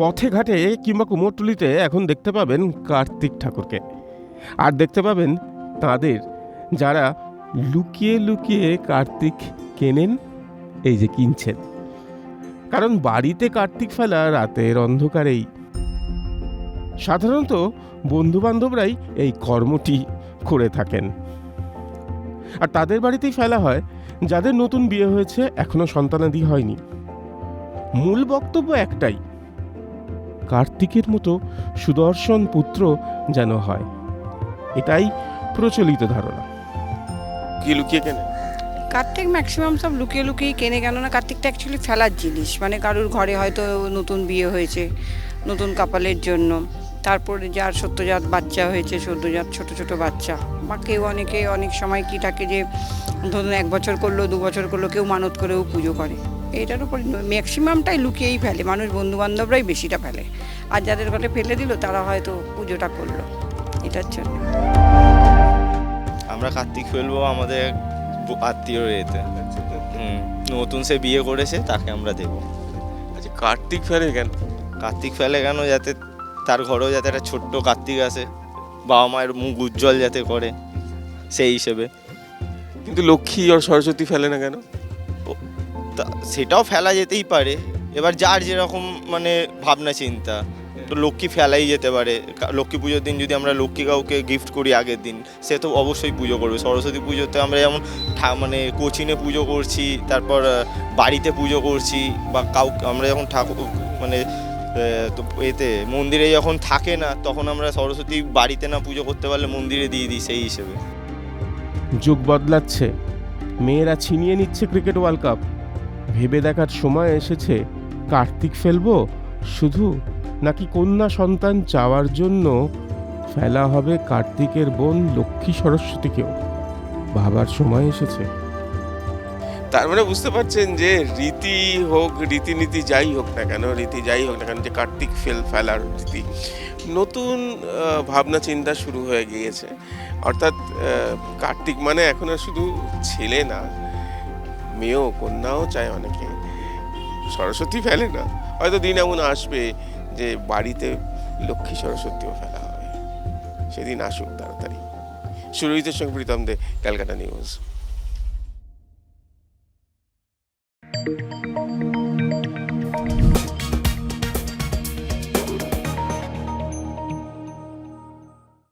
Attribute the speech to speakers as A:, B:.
A: পথে ঘাটে কিংবা কুমোরটুলিতে এখন দেখতে পাবেন কার্তিক ঠাকুরকে। আর দেখতে পাবেন তাদের যারা লুকিয়ে লুকিয়ে কার্তিক কেনেন, এই যে কিনছেন। কারণ বাড়িতে কার্তিক ফেলা রাতের অন্ধকারেই। সাধারণত বন্ধুবান্ধবরাই এই কর্মটি করে থাকেন। আর তাদের বাড়িতেই ফেলা হয়, যাদের নতুন বিয়ে হয়েছে, এখনও সন্তানাদি হয়নি। মূল বক্তব্য একটাই কার্তিকের মতো সুদর্শন পুত্র যেন হয়। এটাই প্রচলিত ধারণা। কি লুকিয়ে কেনে?
B: কার্তিক ম্যাক্সিমাম সব লুকিয়ে লুকিয়ে কেনে কেন না কার্তিকটা অ্যাকচুয়ালি ফেলার জিনিস। মানে কারোর ঘরে হয়তো নতুন বিয়ে হয়েছে নতুন কাপালের জন্য। তারপরে যার সদ্যজাত বাচ্চা হয়েছে সদ্যজাত ছোট ছোট বাচ্চা। বা কেউ অনেকে অনেক সময় কি থাকে যে ধরুন এক বছর করল দু বছর করল কেউ মানত করেও পুজো করে। এইটার উপর ম্যাক্সিমামটাই লুকিয়েই ফেলে মানুষ বন্ধু বান্ধবরাই বেশিটা ফেলে। আর যাদের ঘরে ফেলে দিল তারা হয়তো পুজোটা করল এটার জন্য।
C: আমরা কার্তিক ফেলব আমাদের আত্মীয় এতে। নতুন সে বিয়ে করেছে তাকে আমরা দেবো।
A: আচ্ছা কার্তিক ফেলে কেন?
C: কার্তিক ফেলে কেন? যাতে তার ঘরেও যাতে একটা ছোট্ট কার্তিক আসে বাবা মায়ের মুখ উজ্জ্বল যাতে করে সেই হিসেবে।
A: কিন্তু লক্ষ্মী আর সরস্বতী ফেলে না কেন?
C: সেটাও ফেলা যেতেই পারে। এবার যার যেরকম মানে ভাবনা চিন্তা, তো লক্ষ্মী ফেলাই যেতে পারে। লক্ষ্মী পুজোর দিন যদি আমরা লক্ষ্মী কাউকে গিফট করি আগের দিন, সে তো অবশ্যই পুজো করবে। সরস্বতী পুজোতে আমরা যেমন মানে কোচিনে পুজো করছি, তারপর বাড়িতে পুজো করছি, বা কাউ আমরা যখন ঠাকুর মানে তো এতে মন্দিরে যখন থাকে না, তখন আমরা সরস্বতী বাড়িতে না পুজো করতে পারলে মন্দিরে দিয়ে দিই সেই হিসেবে।
A: যুগ বদলাচ্ছে। মেয়েরা ছিনিয়ে নিচ্ছে ক্রিকেট ওয়ার্ল্ড কাপ ভেবে দেখার সময় এসেছে, কার্তিক ফেলব? শুধু নাকি কন্যা সন্তান চাওয়ার জন্য ফেলা হবে কার্তিকের বোন লক্ষ্মী সরস্বতীকেও? ভাবার সময় এসেছে।
D: তার মানে বুঝতে পারছেন যে রীতি হোক, রীতিনীতি যাই হোক না কেন, রীতি যাই হোক না কেন, যে কার্তিক ফেল, ফেলার রীতি। নতুন ভাবনা, চিন্তা শুরু হয়ে গিয়েছে। অর্থাৎ কার্তিক মানে এখন আর শুধু ছেলে না মেয়েও কন্যাও চায় অনেকে। সরস্বতী ফেলে না? হয়তো দিন এমন আসবে যে বাড়িতে লক্ষ্মী সরস্বতীও ফেলা হবে। সেদিন আসুক তাড়াতাড়ি। সুরজিতের সঙ্গে প্রীতম দে, ক্যালকাটা নিউজ।